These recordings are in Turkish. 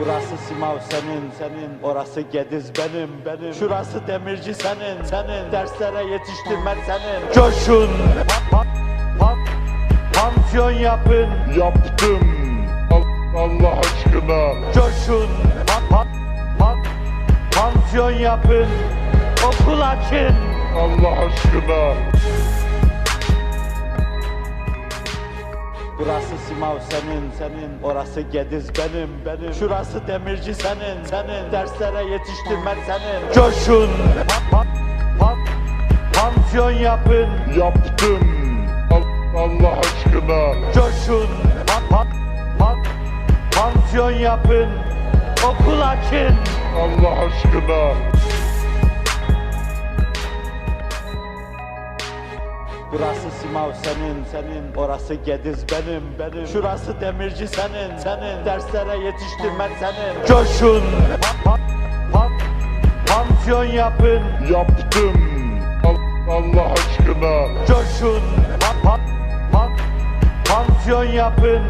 Burası Simav senin, senin. Orası Gediz benim, benim. Şurası Demirci senin, senin. Derslere yetiştirmen senin. Coşun! Pa- pa- pa- Pansiyon yapın, Yaptım. Al- Allah aşkına. coşun. Pa- pa- pa- Pansiyon yapın, okul açın. Allah aşkına. Burası Simav senin, senin. Orası Gediz benim, benim. Şurası Demirci senin, senin. Derslere yetiştirmen senin. Coşun! Pa- pa- pa- Pansiyon yapın, Yaptım. Al- Allah aşkına. coşun. Pa- pa- pa- Pansiyon yapın, okul açın. Allah aşkına. Burası Simav senin, senin. Orası Gediz benim, benim. Şurası Demirci senin, senin. Derslere yetiştirmen senin. Coşun! Pa- pa- pa- Pansiyon yapın, Yaptım. Al- Allah aşkına. coşun. Pa- pa- pa- Pansiyon yapın,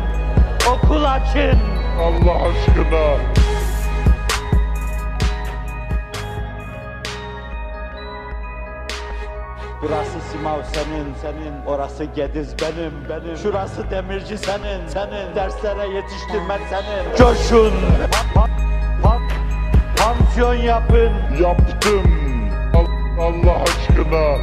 okul açın. Allah aşkına. Burası Simav senin, senin. Orası Gediz benim, benim. Şurası Demirci senin, senin. Derslere yetiştirmen senin. Coşun! Pa- pa- pa- Pansiyon yapın, Yaptım. Al- Allah aşkına.